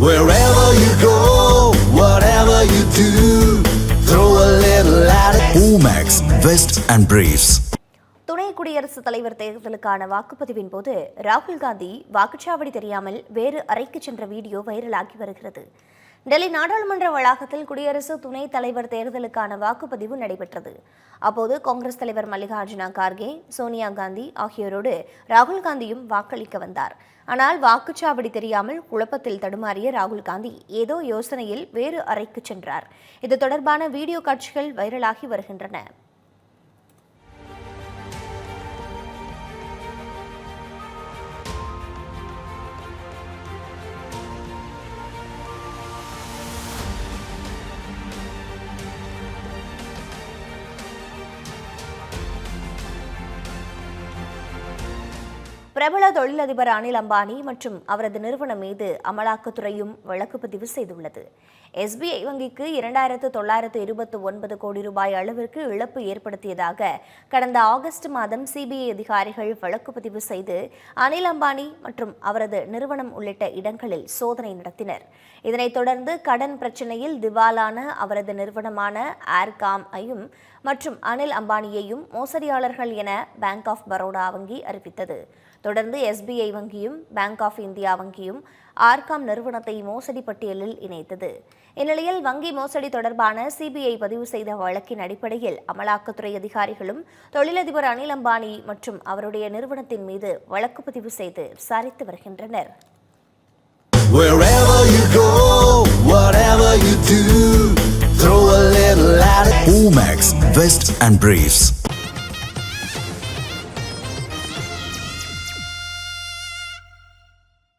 Wherever you go, whatever you do, throw a little attitude. Omax, Vest and Briefs. துணை குடியரசுத் தலைவர் தேர்தலுக்கான வாக்குப்பதிவின் போது ராகுல் காந்தி வாக்குச்சாவடி தெரியாமல் வேறு அறைக்கு சென்ற வீடியோ வைரலாகி வருகிறது டெல்லி நாடாளுமன்ற வளாகத்தில் குடியரசு துணைத் தலைவர் தேர்தலுக்கான வாக்குப்பதிவு நடைபெற்றது. அப்போது காங்கிரஸ் தலைவர் மல்லிகார்ஜுனா கார்கே சோனியா காந்தி ஆகியோரோடு ராகுல் காந்தியும் வாக்களிக்க வந்தார். ஆனால் வாக்குச்சாவடி தெரியாமல் குழப்பத்தில் தடுமாறிய ராகுல் காந்தி ஏதோ யோசனையில் வேறு அறைக்கு சென்றார். இது தொடர்பான வீடியோ காட்சிகள் வைரலாகி வருகின்றன. பிரபல தொழிலதிபர் அனில் அம்பானி மற்றும் அவரது நிறுவனம் மீது அமலாக்கத்துறையும் வழக்கு பதிவு செய்துள்ளது. எஸ்பிஐ வங்கிக்கு இரண்டாயிரத்து தொள்ளாயிரத்து இருபத்தி ஒன்பது கோடி ரூபாய் அளவிற்கு இழப்பு ஏற்படுத்தியதாக கடந்த ஆகஸ்ட் மாதம் சிபிஐ அதிகாரிகள் வழக்கு பதிவு செய்து அனில் அம்பானி மற்றும் அவரது நிறுவனம் உள்ளிட்ட இடங்களில் சோதனை நடத்தினர். இதனைத் தொடர்ந்து கடன் பிரச்சினையில் திவாலான அவரது நிறுவனமான ஏர்காம் ஐயும் மற்றும் அனில் அம்பானியையும் மோசடியாளர்கள் என பேங்க் ஆஃப் பரோடா வங்கி அறிவித்தது. தொடர்ந்து எஸ்பிஐ வங்கியும் பேங்க் ஆஃப் இந்தியா வங்கியும் ஆர்காம் நிறுவனத்தை மோசடி பட்டியலில் இணைத்தது. இந்நிலையில் வங்கி மோசடி தொடர்பான சிபிஐ பதிவு செய்த வழக்கின் அடிப்படையில் அமலாக்கத்துறை அதிகாரிகளும் தொழிலதிபர் அனில் அம்பானி மற்றும் அவருடைய நிறுவனத்தின் மீது வழக்கு பதிவு செய்து விசாரித்து வருகின்றனர். All Max, Vest and Briefs.